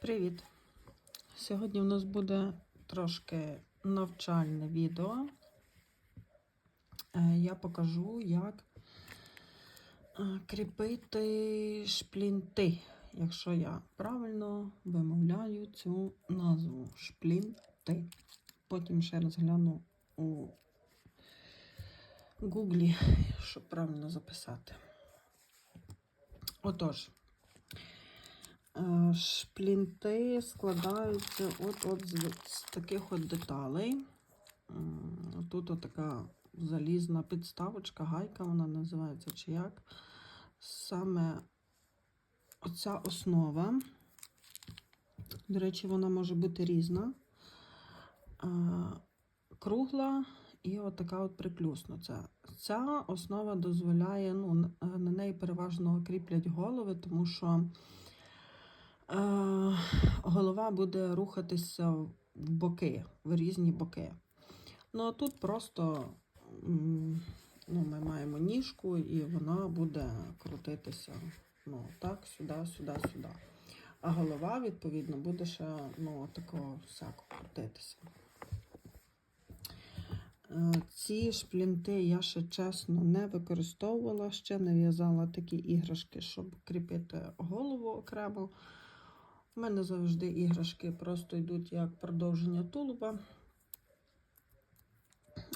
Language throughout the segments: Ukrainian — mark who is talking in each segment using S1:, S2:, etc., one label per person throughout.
S1: Привіт! Сьогодні в нас буде трошки навчальне відео. Е, Я покажу, як е, кріпити шплінти, якщо я правильно вимовляю цю назву шплінти. Потім ще раз гляну у Гуглі, щоб правильно записати. Отож. Е, Шплінти складаються от, от з, таких от деталей. Тут от така залізна підставочка, гайка вона називається чи як. Саме оця основа. До речі, вона може бути різна. Е, Кругла і от така от приплюснута. Ця основа дозволяє, ну, е, на неї переважно кріплять голови, тому що Е, голова буде рухатися в боки, в різні боки. Ну а тут просто ну, ми маємо ніжку, і вона буде крутитися ну, так, сюди, сюди, сюди. А голова, відповідно, буде ще ну, такого всяко крутитися. Е, Ці шплінти я ще чесно не використовувала, ще не в'язала такі іграшки, щоб кріпити голову окремо. У мене завжди іграшки просто йдуть як продовження тулуба.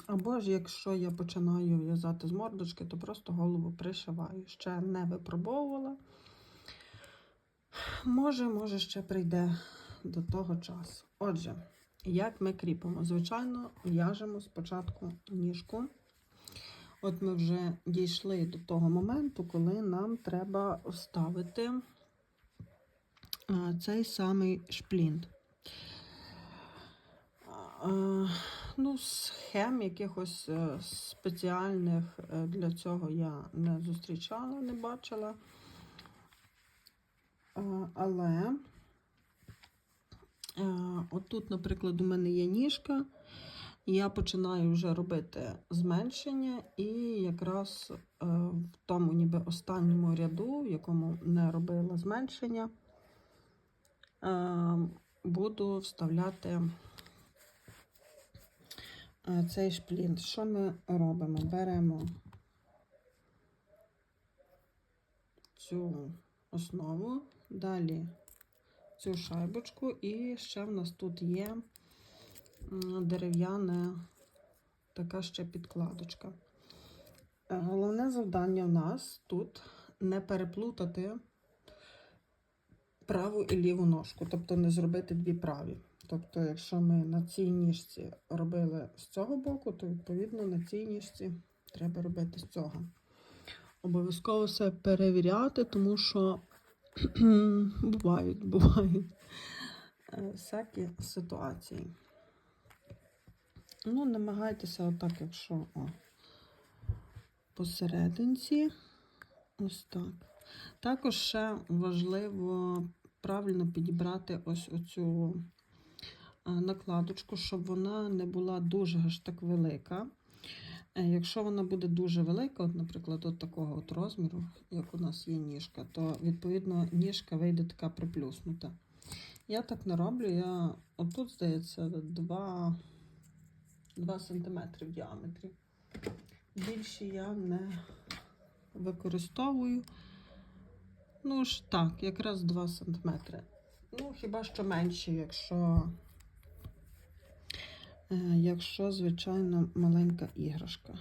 S1: Або ж якщо я починаю в'язати з мордочки, то просто голову пришиваю. Ще не випробовувала. Може, може, ще прийде до того часу. Отже, як ми кріпимо? Звичайно, в'яжемо спочатку ніжку. От ми вже дійшли до того моменту, коли нам треба вставити цей самий шплінт. Ну, схем якихось е, спеціальних е, для цього я не зустрічала, не бачила. Але е, отут, наприклад, у мене є ніжка, я починаю вже робити зменшення, і якраз в тому ніби останньому ряду, в якому не робила зменшення, буду вставляти е, цей шплінт. Що ми робимо? Беремо цю основу, далі цю шайбочку, і ще в нас тут є дерев'яна така ще підкладочка. Е, Головне завдання в нас тут не переплутати праву і ліву ножку, тобто не зробити дві праві. Тобто, якщо ми на цій ніжці робили з цього боку, то відповідно на цій ніжці треба робити з цього. Обов'язково все перевіряти, тому що бувають, бувають е, всякі ситуації. Ну, намагайтеся отак, якщо о, посерединці. Ось так. Також ще важливо правильно підібрати ось оцю накладочку, щоб вона не була дуже аж так велика. Е, Якщо вона буде дуже велика, от, наприклад, от такого от розміру, як у нас є ніжка, то відповідно ніжка вийде така приплюснута. Я так не роблю, я отут, здається, 2, 2 см в діаметрі. Більше я не використовую. Ну ж так, якраз 2 см. Ну, хіба що менше, якщо, е, якщо, звичайно, маленька іграшка.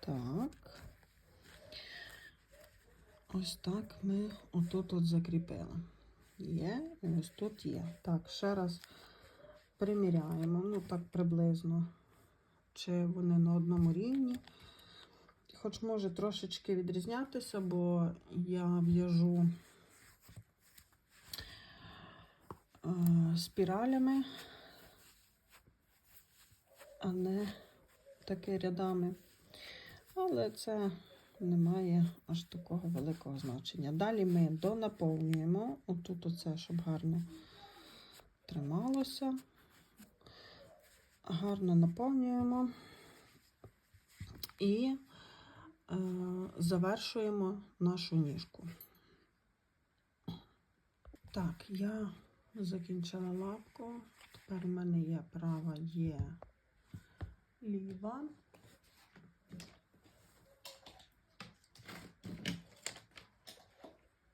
S1: Так. Ось так ми отут от закріпили. Є, ось тут є. Так, ще раз приміряємо, ну так приблизно, чи вони на одному рівні. Хоч може трошечки відрізнятися, бо я в'яжу е, спіралями, а не таки рядами. Але це не має аж такого великого значення. Далі ми донаповнюємо, отут оце, щоб гарно трималося. Гарно наповнюємо і е, завершуємо нашу ніжку. Так, я закінчила лапку. Тепер в мене є права, є ліва.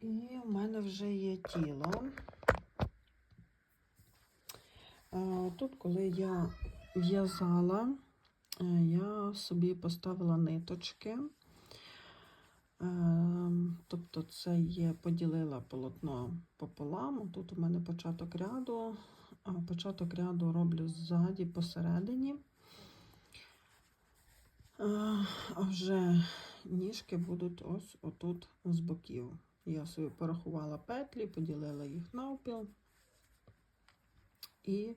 S1: І в мене вже є тіло. Е, Тут, коли я в'язала, е, я собі поставила ниточки. Е, Тобто це є, поділила полотно пополам. Тут у мене початок ряду, початок ряду роблю ззаді посередині. Е, А вже ніжки будуть ось отут з боків. Я собі порахувала петлі, поділила їх навпіл. І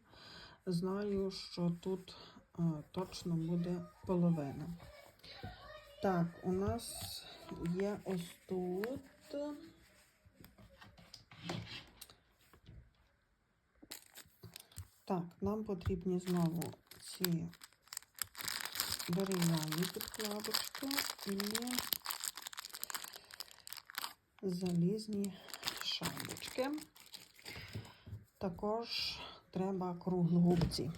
S1: знаю, що тут е, точно буде половина. Так, у нас є ось тут. Так, нам потрібні знову ці дерев'яні підкладочки і залізні шайбочки. Також треба круглогубці.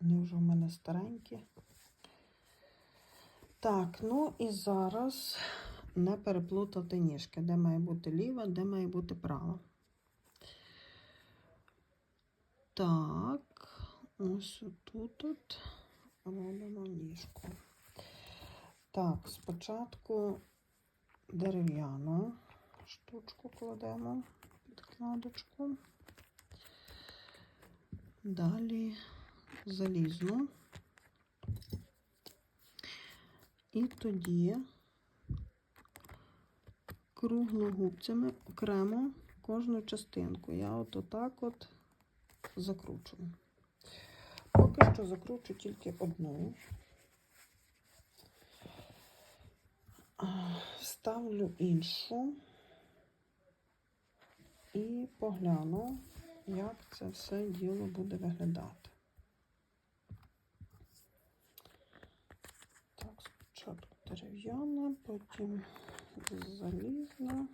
S1: Вони вже в мене старенькі. Так, ну і зараз не переплутати ніжки, де має бути ліва, де має бути права. Так, ось тут от робимо ніжку. Так, спочатку дерев'яну штучку кладемо підкладочку. Далі залізну. І тоді круглогубцями окремо кожну частинку. Я от отак от закручую. Поки що закручу тільки одну. Ставлю іншу і погляну, як це все діло буде виглядати. Так, спочатку дерев'яна, потім залізна.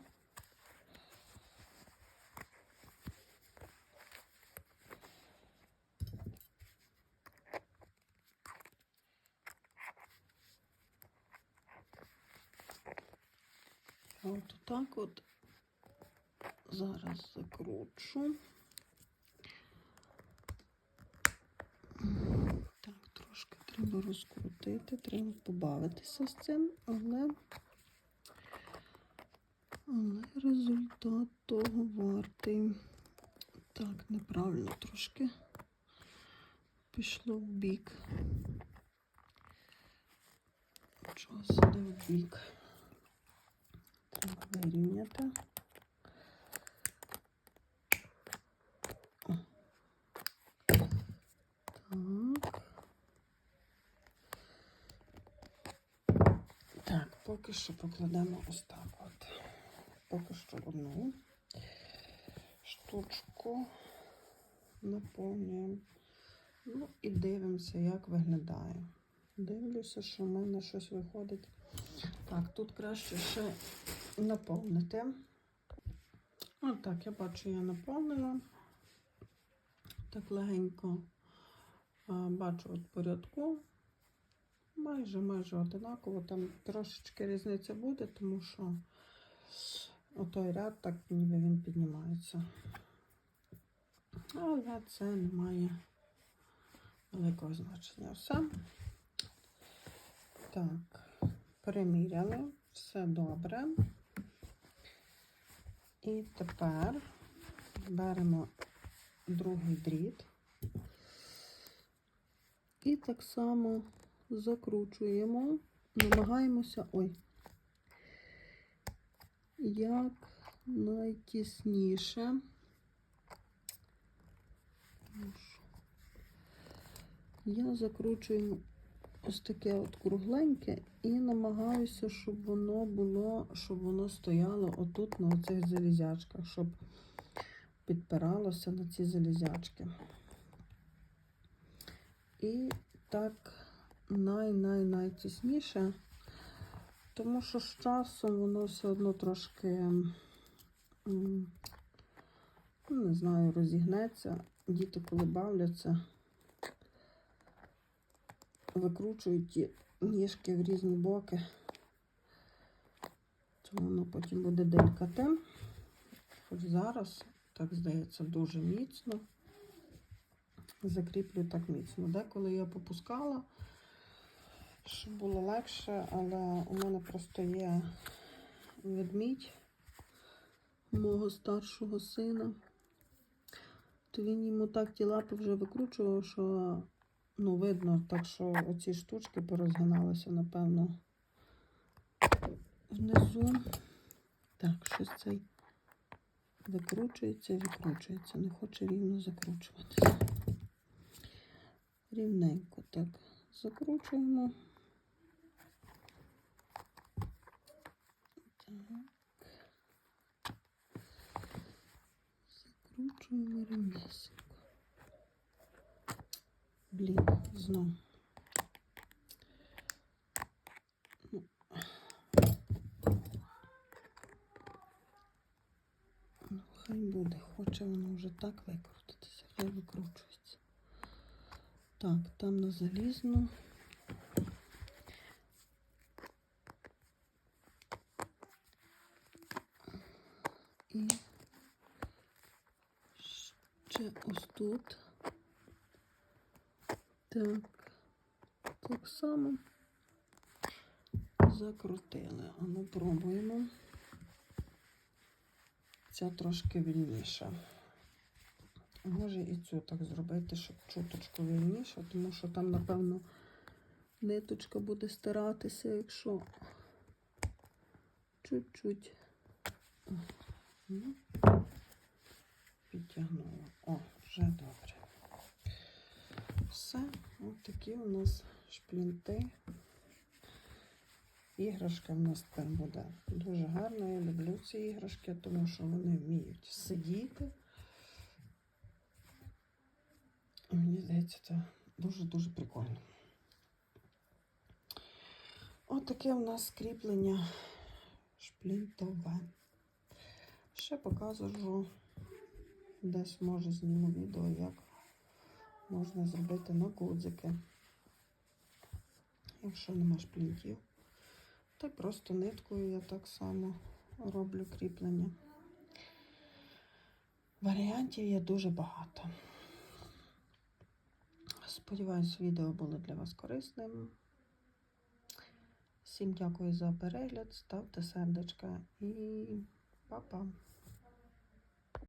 S1: От так от зараз закручу. Так, трошки треба розкрутити, треба побавитися з цим, але, але результат того вартий. Так, неправильно трошки пішло в бік. Чого сюди в бік? Треба вирівняти. О. Так. Так, поки що покладемо ось так от. Поки що одну штучку наповнюємо. Ну і дивимося, як виглядає. Дивлюся, що в мене щось виходить. Так, тут краще ще наповнити. Отак, я бачу, я наповнила. Так легенько бачу от порядку. Майже майже одинаково. Там трошечки різниця буде, тому що отой ряд так ніби він піднімається. Але це не має великого значення. Все. Так, переміряли, все добре. І тепер беремо другий дріт і так само закручуємо, намагаємося, ой, як найтісніше. Я закручую ось таке от кругленьке і намагаюся, щоб воно було, щоб воно стояло отут на оцих залізячках, щоб підпиралося на ці залізячки. І так най-най-найтісніше, тому що з часом воно все одно трошки Ну, не знаю, розігнеться. Діти, коли бавляться, викручують ті ніжки в різні боки. То воно потім буде делікатем. Хоч зараз, так здається, дуже міцно. Закріплю так міцно. Деколи я попускала, щоб було легше, але у мене просто є ведмідь мого старшого сина. То він йому так ті лапи вже викручував, що ну, видно, так що оці штучки порозгиналися, напевно, внизу. Так, щось цей викручується, викручується, не хоче рівно закручуватися. Рівненько так закручуємо. Так. Закручуємо рівнесенько. Блін, знов. Ну. Ну, хай буде, хоче воно вже так викрутитися, хай викручується. Так, там на залізну. І ще ось тут. Так, так само закрутили. А ну пробуємо. Ця трошки вільніша. Може і цю так зробити, щоб чуточку вільніше, тому що там, напевно, ниточка буде старатися, якщо чуть-чуть Ну, підтягнула. О, вже добре. Все, от такі у нас шплінти. Іграшка в нас тепер буде дуже гарна. Я люблю ці іграшки, тому що вони вміють сидіти. Мені здається, це дуже-дуже прикольно. От таке у нас кріплення шплінтове. Ще покажу, десь може зніму відео, як можна зробити на гудзики. Якщо нема шплінтів. Так просто ниткою я так само роблю кріплення. Варіантів є дуже багато. Сподіваюсь, відео було для вас корисним. Всім дякую за перегляд, ставте сердечка і па-па!